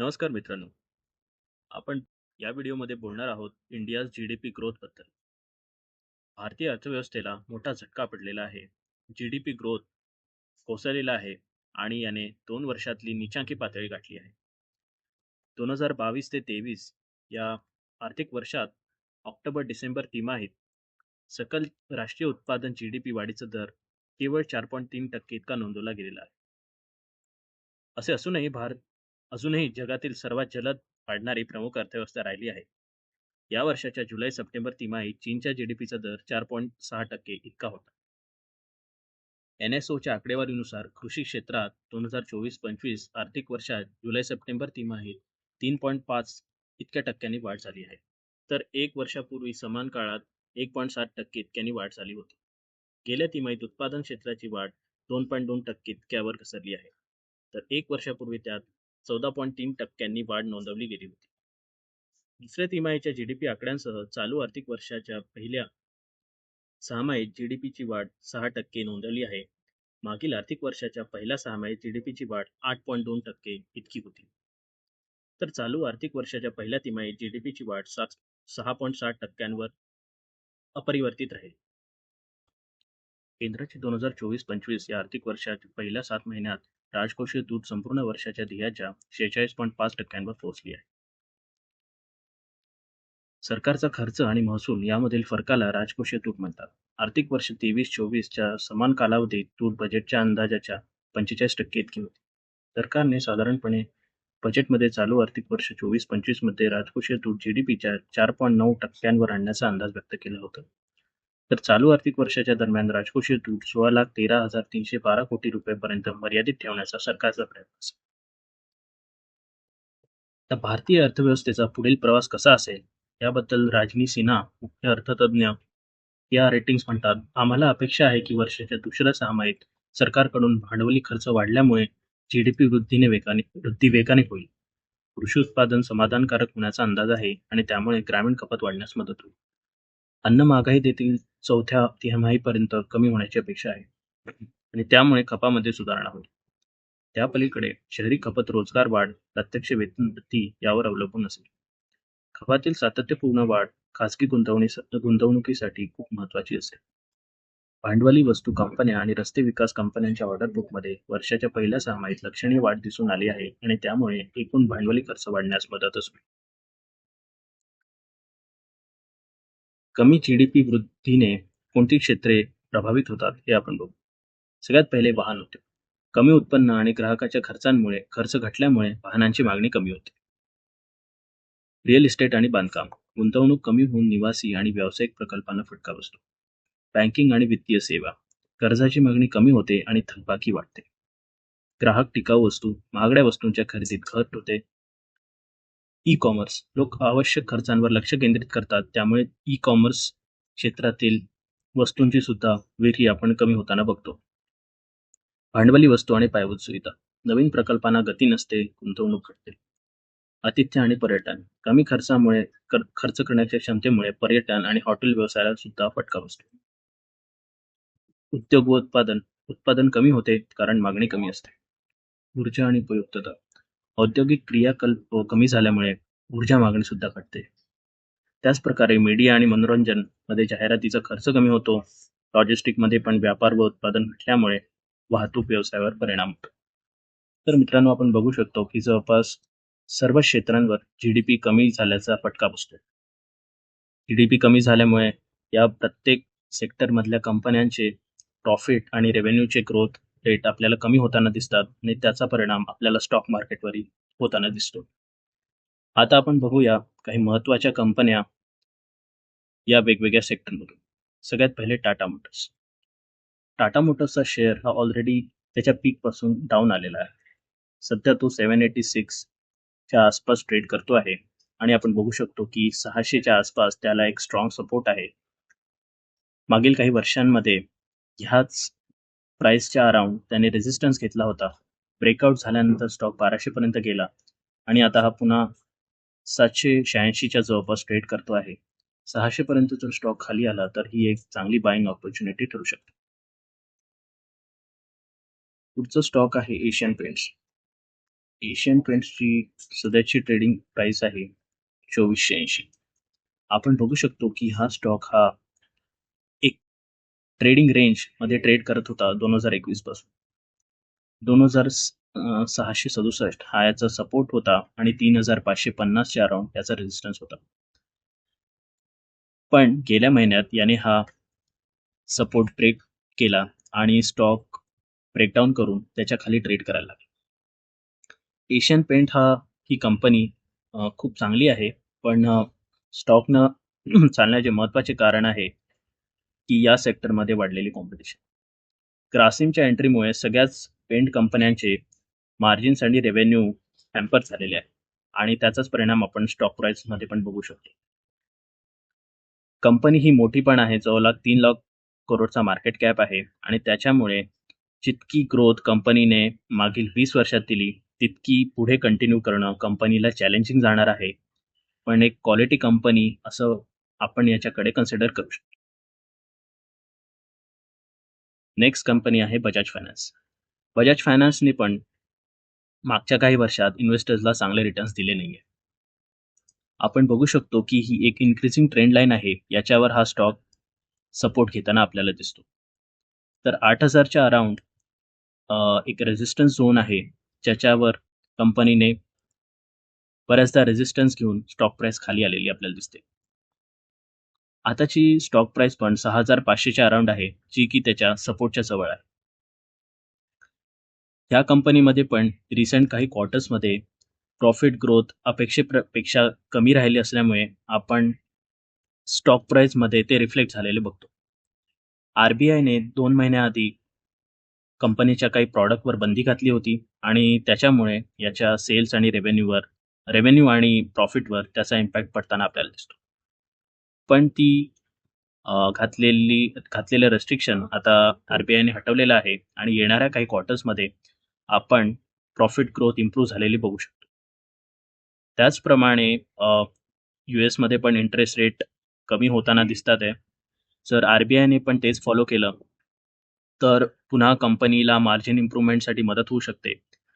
नमस्कार मित्रांनो. आपण या व्हिडिओमध्ये बोलणार आहोत इंडियाज जी डी पी ग्रोथबद्दल भारतीय अर्थव्यवस्थेला मोठा झटका पडलेला आहे. जी डी पी ग्रोथ कोसळलेला आहे आणि याने दोन वर्षातली निचांकी पातळी गाठली आहे. दोन हजार बावीस ते तेवीस या आर्थिक वर्षात ऑक्टोबर डिसेंबर तिमाहीत सकल राष्ट्रीय उत्पादन जी डी पी वाढीचा दर केवळ चार पॉईंट तीन टक्के इतका नोंदवला गेलेला आहे. असे असूनही भारत अजूनही जगातील सर्वात जलद वाढणारी प्रमुख अर्थव्यवस्था राहिली आहे. या वर्षाच्या जुलै सप्टेंबर तिमाहीत चीनच्या जीडीपीचा दर चार पॉईंट सहा टक्के इतका होता. एन एस ओच्या आकडेवारीनुसार कृषी क्षेत्रात दोन हजार चोवीस पंचवीस आर्थिक वर्षात जुलै सप्टेंबर तिमाहीत तीन पॉईंट पाच इतक्या टक्क्यांनी वाढ झाली आहे. तर एक वर्षापूर्वी समान काळात एक पॉईंट सात टक्के इतक्यांनी वाढ झाली होती. गेल्या तिमाहीत उत्पादन क्षेत्राची वाढ दोन पॉईंट दोन टक्के इतक्यावर घसरली आहे. तर एक वर्षापूर्वी त्यात चौदा पॉईंट तीन टक्क्यांनी वाढ नोंदवली गेली होती. दुसऱ्या तिमाहीच्या जीडीपी आकड्यांसह चालू आर्थिक वर्षाच्या पहिल्या सहामाहीत जीडीपीची वाढ सहा टक्के नोंदवली आहे. मागील आर्थिक वर्षाच्या पहिल्या सहामाहीत जीडीपीची वाढ आठ पॉईंट दोन टक्के इतकी होती. तर चालू आर्थिक वर्षाच्या पहिल्या तिमाहीत जीडीपीची वाढ सात सहा पॉईंट साठ टक्क्यांवर अपरिवर्तित राहील. केंद्राची दोन हजार चोवीस पंचवीस या आर्थिक वर्षाच्या पहिल्या सात महिन्यात राजकोषीय तूट संपूर्ण वर्षाच्या ध्येयाच्या शेहेचाळीस पॉईंट पाच टक्क्यांवर पोहोचली आहे. सरकारचा खर्च आणि महसूल यामधील फरकाला राजकोषीय तूट म्हणतात. आर्थिक वर्ष तेवीस चोवीसच्या समान कालावधीत तूट बजेटच्या अंदाजाच्या पंचेचाळीस टक्के इतकी होती. सरकारने साधारणपणे बजेटमध्ये चालू आर्थिक वर्ष चोवीस पंचवीसमध्ये राजकोषीय तूट जीडीपीच्या चार पॉईंट नऊ टक्क्यांवर आणण्याचा अंदाज व्यक्त केला होता. तर चालू आर्थिक वर्षाच्या दरम्यान राजकोषीय तूट सोळा लाख तेरा हजार तीनशे बारा कोटी रुपयांपर्यंत मर्यादित ठेवण्याचा सरकारचा प्रयत्न असेल. तर भारतीय अर्थव्यवस्थेचा पुढील प्रवास कसा असेल? याबद्दल राजनी सिन्हा मुख्य अर्थतज्ञ या रेटिंग्स म्हणतात आम्हाला अपेक्षा आहे की वर्षाच्या दुसऱ्या सहामाहीत सरकारकडून भांडवली खर्च वाढल्यामुळे जीडीपी वृद्धीने वेगाने वृद्धी वेगाने होईल. कृषी उत्पादन समाधानकारक होण्याचा अंदाज आहे आणि त्यामुळे ग्रामीण कपात वाढण्यास मदत होईल. अन्न महागाई देखील चौथ्या तिमाहीपर्यंत कमी होण्याची अपेक्षा आहे. आणि त्यामुळे खपामध्ये सुधारणा होईल. त्या पलीकडे शहरी खपत रोजगार वाढ प्रत्यक्ष वेतन वृद्धी यावर अवलंबून असेल. खपातील सातत्यपूर्ण वाढ खासगी गुंतवणी गुंतवणुकीसाठी खूप महत्वाची असेल. भांडवली वस्तू कंपन्या आणि रस्ते विकास कंपन्यांच्या ऑर्डर बुकमध्ये वर्षाच्या पहिल्या सहामाहीत लक्षणीय वाढ दिसून आली आहे आणि त्यामुळे एकूण भांडवली खर्च वाढण्यास मदतच होईल कमी जीडीपी वृद्धीने कोणती क्षेत्रे प्रभावित होतात हे आपण बघू. सगळ्यात पहिले वाहन उद्योग. कमी उत्पन्न आणि ग्राहकाच्या खर्चांमुळे खर्च घटल्यामुळे वाहनांची मागणी कमी होते. रिअल इस्टेट आणि बांधकाम. गुंतवणूक कमी होऊन निवासी आणि व्यावसायिक प्रकल्पांना फटका बसतो. बँकिंग आणि वित्तीय सेवा. कर्जाची मागणी कमी होते आणि थकबाकी वाढते. ग्राहक टिकाऊ वस्तू महागड्या वस्तूंच्या खरेदीत घट होते. ई कॉमर्स लोक आवश्यक खर्चांवर लक्ष केंद्रित करतात. त्यामुळे ई कॉमर्स क्षेत्रातील वस्तूंची सुद्धा विक्री आपण कमी होताना बघतो. भांडवली वस्तू आणि पायाभूत सुविधा. नवीन प्रकल्पांना गती नसते गुंतवणूक घटते. आतिथ्य आणि पर्यटन. कमी खर्चामुळे खर्च करण्याच्या क्षमतेमुळे पर्यटन आणि हॉटेल व्यवसायाला सुद्धा फटका बसतो. उद्योग व उत्पादन. उत्पादन कमी होते कारण मागणी कमी असते. ऊर्जा आणि उपयुक्तता. औद्योगिक क्रियाकल्प कमी झाल्यामुळे ऊर्जा मागणी सुद्धा घटते. त्याच प्रकारे मीडिया आणि मनोरंजनमध्ये जाहिरातीचा खर्च कमी होतो. लॉजिस्टिकमध्ये पण व्यापार व उत्पादन घटल्यामुळे वाहतूक व्यवसायावर परिणाम होतो. तर मित्रांनो आपण बघू शकतो की जवळपास सर्व क्षेत्रांवर जीडीपी कमी झाल्याचा फटका बसतो जीडीपी कमी झाल्यामुळे या प्रत्येक सेक्टरमधल्या कंपन्यांचे प्रॉफिट आणि रेव्हेन्यूचे ग्रोथ रेट आपल्याला कमी होताना दिसतात आणि त्याचा परिणाम आपल्याला स्टॉक मार्केटवरही होताना दिसतो. आता आपण बघूया काही महत्त्वाच्या कंपन्या या वेगवेगळ्या सेक्टरमधून सगळ्यात पहिले टाटा मोटर्स टाटा मोटर्सचा शेअर हा ऑलरेडी त्याच्या पीकपासून डाऊन आलेला आहे. सध्या तो सेवन एटी सिक्सच्या आसपास ट्रेड करतो आहे आणि आपण बघू शकतो की सहाशेच्या आसपास त्याला एक स्ट्रॉंग सपोर्ट आहे. मागील काही वर्षांमध्ये ह्याच प्राइसच्या अराउंड त्याने रेझिस्टन्स घेतला होता. ब्रेकआउट झाल्यानंतर स्टॉक बाराशे पर्यंत गेला. आणि आता हा पुन्हा सातशे शहाऐंशीच्या जवळपास ट्रेड करतो आहे. सहाशे पर्यंत जर स्टॉक खाली आला तर ही एक चांगली बाईंग ऑपॉर्च्युनिटी ठरू शकते. पुढचं स्टॉक आहे एशियन पेंट्स एशियन पेंट्सची सध्याची ट्रेडिंग प्राइस आहे चोवीसशे ऐंशी. आपण बघू शकतो की हा स्टॉक हा ट्रेडिंग रेंजमध्ये ट्रेड करत होता दोन हजार एकवीसपासून. दोन हजार सहाशे सदुसष्ट हा याचा सपोर्ट होता आणि तीन हजार पाचशे पन्नासच्या अराउंड याचा रेझिस्टन्स होता. पण गेल्या महिन्यात याने हा सपोर्ट ब्रेक केला आणि स्टॉक ब्रेकडाऊन करून त्याच्याखाली ट्रेड करायला लागला. एशियन पेंट हा ही कंपनी खूप चांगली आहे पण स्टॉकनं चालण्याचे महत्त्वाचे कारण आहे की या सेक्टरमध्ये वाढलेली कॉम्पिटिशन ग्रासिमच्या एंट्रीमुळे सगळ्याच पेंट कंपन्यांचे मार्जिन्स आणि रेव्हेन्यू हॅम्पर झालेले आहे आणि त्याचाच परिणाम आपण स्टॉक प्राईसमध्ये पण बघू शकतो. कंपनी ही मोठी पण आहे जवळ तीन लाख करोडचा मार्केट कॅप आहे. आणि त्याच्यामुळे जितकी ग्रोथ कंपनीने मागील वीस वर्षात दिली तितकी पुढे कंटिन्यू करणं कंपनीला चॅलेंजिंग जाणार आहे. पण एक क्वालिटी कंपनी असं आपण याच्याकडे कन्सिडर करू शकतो. नेक्स्ट कंपनी आहे बजाज फायनान्स बजाज फायनान्सने पण मागच्या काही वर्षात इन्व्हेस्टर्सला चांगले रिटर्न्स दिले नाही आहे आपण बघू शकतो की ही एक इन्क्रीजिंग ट्रेंड लाईन आहे. याच्यावर हा स्टॉक सपोर्ट घेताना आपल्याला दिसतो. तर आठ हजारच्या अराउंड एक रेजिस्टन्स झोन आहे. ज्याच्यावर कंपनीने बऱ्याचदा रेझिस्टन्स घेऊन स्टॉक प्राईस खाली आलेली आपल्याला दिसते. आताची स्टॉक प्राइस पण सहा हजार पाचशेच्या अराउंड आहे जी की त्याच्या सपोर्टच्या जवळ आहे. ह्या कंपनीमध्ये पण रिसेंट काही क्वार्टर्समध्ये प्रॉफिट ग्रोथ अपेक्षेपेक्षा कमी राहिली असल्यामुळे आपण स्टॉक प्राईजमध्ये ते रिफ्लेक्ट झालेले बघतो. आर बी आयने दोन महिन्याआधी कंपनीच्या काही प्रॉडक्टवर बंदी घातली होती आणि त्याच्यामुळे याच्या सेल्स आणि रेव्हेन्यूवर रेव्हेन्यू आणि प्रॉफिटवर त्याचा इम्पॅक्ट पडताना आपल्याला दिसतो. पण ती घातलेली घातलेलं रेस्ट्रिक्शन आता आरबीआयने हटवलेलं आहे आणि येणाऱ्या काही क्वार्टर्समध्ये आपण प्रॉफिट ग्रोथ इम्प्रूव्ह झालेली बघू शकतो. त्याचप्रमाणे यू एसमध्ये पण इंटरेस्ट रेट कमी होताना दिसतात आहे. जर आर बी आयने पण तेच फॉलो केलं तर पुन्हा कंपनीला मार्जिन इम्प्रूव्हमेंटसाठी मदत होऊ शकते.